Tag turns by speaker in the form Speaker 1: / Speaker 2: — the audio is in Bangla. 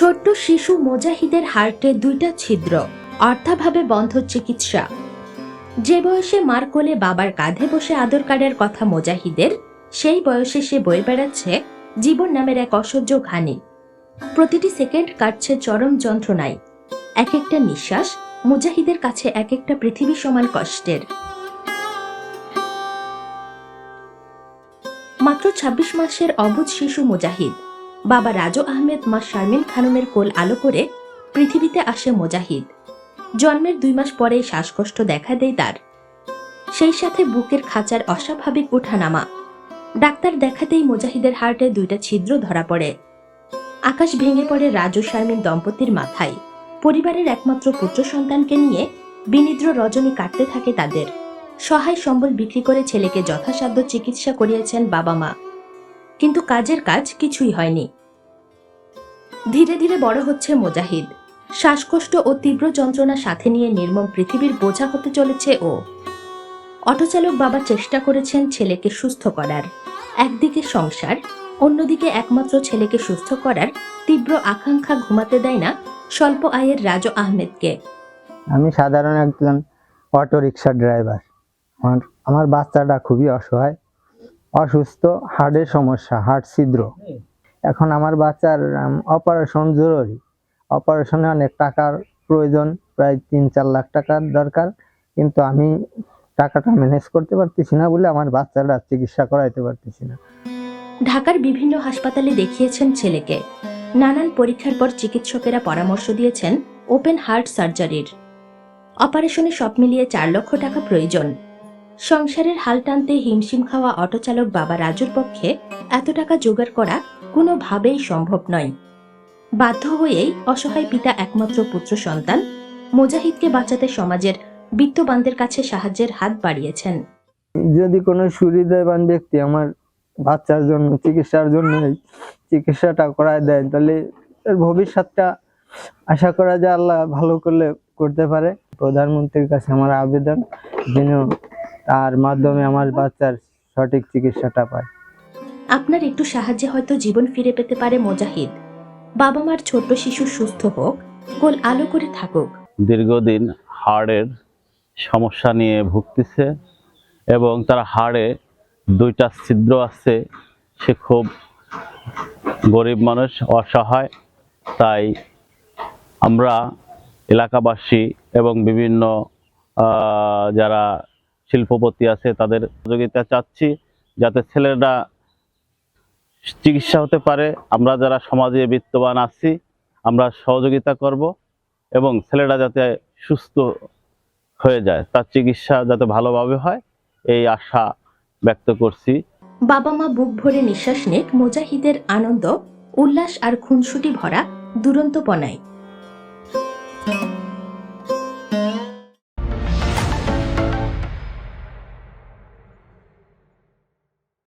Speaker 1: ছোট্ট শিশু মোজাহিদের হার্টে দুইটা ছিদ্র, অর্থাভাবে বন্ধ চিকিৎসা। যে বয়সে মার কোলে বাবার কাঁধে বসে আদর কাটার কথা মোজাহিদের, সেই বয়সে সে বয়ে বেড়াচ্ছে জীবন নামের এক অসহ্য ঘানি। প্রতিটি সেকেন্ড কাটছে চরম যন্ত্রণায়। এক একটা নিঃশ্বাস মুজাহিদের কাছে এক একটা পৃথিবী সমান কষ্টের। মাত্র ২৬ মাসের অবুধ শিশু মুজাহিদ বাবা রাজু আহমেদ মা শারমিন খানমের কোল আলো করে পৃথিবীতে আসে মোজাহিদ। জন্মের দুই মাস পরে শ্বাসকষ্ট দেখা দেয় তার। সেই সাথে বুকের খাঁচার অস্বাভাবিক উঠানামা। ডাক্তার দেখাতেই মোজাহিদের হার্টে দুইটা ছিদ্র ধরা পড়ে। আকাশ ভেঙে পড়ে রাজু শারমিন দম্পতির মাথায়। পরিবারের একমাত্র পুত্র সন্তানকে নিয়ে বিনিদ্র রজনী কাটতে থাকে তাদের। সহায় সম্বল বিক্রি করে ছেলেকে যথাসাধ্য চিকিৎসা করিয়েছেন বাবা মা। কিন্তু কাজের কাজ কিছুই হয়নি। ধীরে ধীরে বড় হচ্ছে মোজাহিদ। শ্বাসকষ্ট ও তীব্র যন্ত্রণা সাথে নিয়ে নির্মম পৃথিবীর বোঝা হতে চলেছে ও। অটোচালক বাবা চেষ্টা করেছেন ছেলেকে সুস্থ করার। একদিকে সংসার, অন্যদিকে একমাত্র ছেলেকে সুস্থ করার তীব্র আকাঙ্ক্ষা ঘুমাতে দেয় না স্বল্প আয়ের রাজু আহমেদকে।
Speaker 2: আমি সাধারণ একজন অটো রিক্সা ড্রাইভার। আমার আমার বাচ্চাটা খুবই অসহায়। অসুস্থ হার্টের সমস্যা হার্ট ছিদ্র। এখন আমার বাচ্চার অপারেশন জরুরি। অপারেশনে অনেক টাকার প্রয়োজন, প্রায় তিন চার লাখ টাকার দরকার। কিন্তু আমি টাকাটা ম্যানেজ করতে পারতেছি না বলে আমার বাচ্চারা চিকিৎসা করাইতে পারতেছি না।
Speaker 1: ঢাকার বিভিন্ন হাসপাতালে দেখিয়েছেন ছেলেকে। নানান পরীক্ষার পর চিকিৎসকেরা পরামর্শ দিয়েছেন ওপেন হার্ট সার্জারির অপারেশনে সব মিলিয়ে চার লক্ষ টাকা প্রয়োজন। সংসারের হাল টানতে হিমশিম খাওয়া অটোচালক বাবা রাজুর পক্ষে এত টাকা জোগাড় করা কোনোভাবেই সম্ভব নয়। বাধ্য হয়েই অসহায় পিতা একমাত্র পুত্র সন্তান মুজাহিদকে বাঁচাতে সমাজের বিত্তবানদের কাছে সাহায্যের হাত বাড়িয়েছেন।
Speaker 2: যদি কোনো সুবিধাবান ব্যক্তি আমার বাচ্চার জন্য, চিকিৎসার জন্য চিকিৎসাটা করায় দেয়, তাহলে এর ভবিষ্যৎটা আশা করা যায় আল্লাহ ভালো করলে করতে পারে। প্রধানমন্ত্রীর কাছে আমার আবেদন, যেন তার মাধ্যমে আমার বাচ্চার সঠিক চিকিৎসাটা পায়।
Speaker 1: আপনার একটু সাহায্যে হয়তো জীবন ফিরে পেতে পারে মোজাহিদ। বাবা মার ছোট্ট শিশু সুস্থ হোক কোল আলো করে থাকুক।
Speaker 3: দীর্ঘদিন হাড়ের সমস্যা নিয়ে ভুগতেছে এবং তার হাড়ে দুইটা ছিদ্র আছে সে খুব গরিব মানুষ অসহায়। তাই আমরা এলাকাবাসী এবং বিভিন্ন যারা শিল্পপতি আছে, তাদের সহযোগিতা চাচ্ছি যাতে ছেলেরা চিকিৎসা হতে পারে। আমরা যারা সমাজে বিত্তবান আছি, আমরা সহযোগিতা করব এবং ছেলেরা যাতে সুস্থ হয়ে যায়, তার চিকিৎসা যাতে ভালোভাবে হয়, এই আশা ব্যক্ত করছি।
Speaker 1: বাবা মা বুক ভরে নিঃশ্বাস নেক, মোজাহিদের আনন্দ, উল্লাস আর খুনসুটি ভরা দুরন্তপনায়।